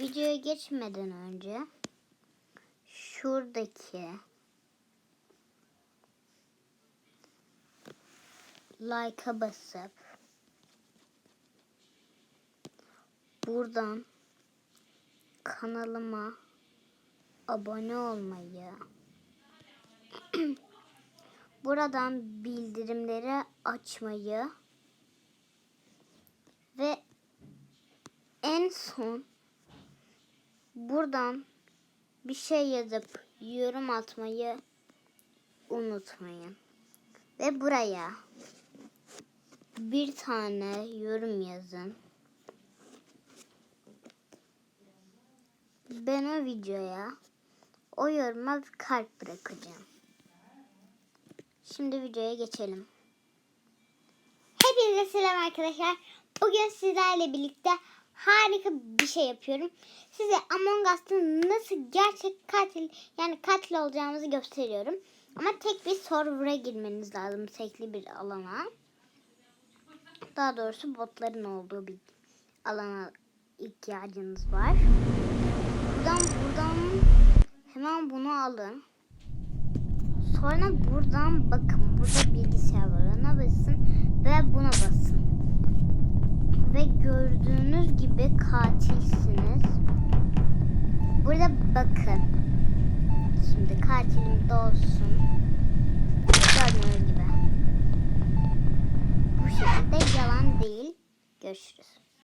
videoya geçmeden önce şuradaki like'a basıp buradan kanalıma abone olmayı buradan bildirimleri açmayı ve en son buradan bir şey yazıp yorum atmayı unutmayın. Ve buraya bir tane yorum yazın. Ben o videoya o yoruma bir kalp bırakacağım. Şimdi videoya geçelim. Hepinize selam arkadaşlar. Bugün sizlerle birlikte harika bir şey yapıyorum. Size Among Us'ın nasıl gerçek katil yani katil olacağımızı gösteriyorum. Ama tek bir server'a girmeniz lazım. Tekli bir alana. Daha doğrusu botların olduğu bir alana ihtiyacınız var. Buradan buradan hemen bunu alın. Sonra buradan bakın burada bilgisayar var. Ona basın ve buna basın. Ve gördüğünüz gibi katilsiniz. Burada bakın. Şimdi katilim de olsun. Gördüğünüz gibi. Bu şekilde yalan değil. Görüşürüz.